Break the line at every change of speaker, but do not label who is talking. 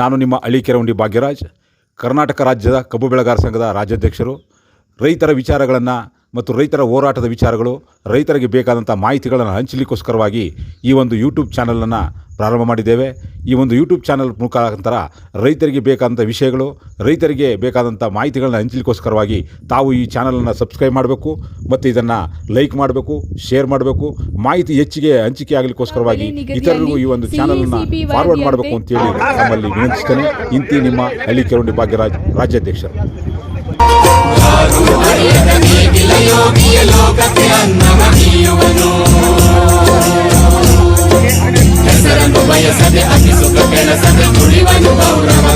ನಾನು ನಿಮ್ಮ ಹಳ್ಳಿಕೆರವಂಡಿ ಭಾಗ್ಯರಾಜ್. ಕರ್ನಾಟಕ ರಾಜ್ಯದ ಕಬ್ಬು ಬೆಳೆಗಾರ ಸಂಘದ ರಾಜ್ಯಾಧ್ಯಕ್ಷರು. ರೈತರ ವಿಚಾರಗಳನ್ನು ಮತ್ತು ರೈತರ ಹೋರಾಟದ ವಿಚಾರಗಳು, ರೈತರಿಗೆ ಬೇಕಾದಂಥ ಮಾಹಿತಿಗಳನ್ನು ಹಂಚಲಿಕ್ಕೋಸ್ಕರವಾಗಿ ಈ ಒಂದು ಯೂಟ್ಯೂಬ್ ಚಾನಲನ್ನು ಪ್ರಾರಂಭ ಮಾಡಿದ್ದೇವೆ. ಈ ಒಂದು ಯೂಟ್ಯೂಬ್ ಚಾನಲ್ ಮುಖಾಂತರ ರೈತರಿಗೆ ಬೇಕಾದಂಥ ವಿಷಯಗಳು ರೈತರಿಗೆ ಬೇಕಾದಂಥ ಮಾಹಿತಿಗಳನ್ನ ಹಂಚಲಿಕ್ಕೋಸ್ಕರವಾಗಿ ತಾವು ಈ ಚಾನಲನ್ನು ಸಬ್ಸ್ಕ್ರೈಬ್ ಮಾಡಬೇಕು ಮತ್ತು ಇದನ್ನು ಲೈಕ್ ಮಾಡಬೇಕು ಶೇರ್ ಮಾಡಬೇಕು ಮಾಹಿತಿ ಹೆಚ್ಚಿಗೆ ಹಂಚಿಕೆ ಆಗಲಿಕ್ಕೋಸ್ಕರವಾಗಿ ಇತರರಿಗೂ ಈ ಒಂದು ಚಾನಲನ್ನು ಫಾರ್ವರ್ಡ್ ಮಾಡಬೇಕು ಅಂತೇಳಿ ನಮ್ಮಲ್ಲಿ ವಿನಂತಿಸ್ತೇನೆ. ಇಂತಿ ನಿಮ್ಮ ಹಳ್ಳಿ ಕೆರೋಂಡಿ ಭಾಗ್ಯರಾಜ್ ರಾಜ್ಯಾಧ್ಯಕ್ಷರು.
mayasande akisoka pena sande tuliva nyuma urama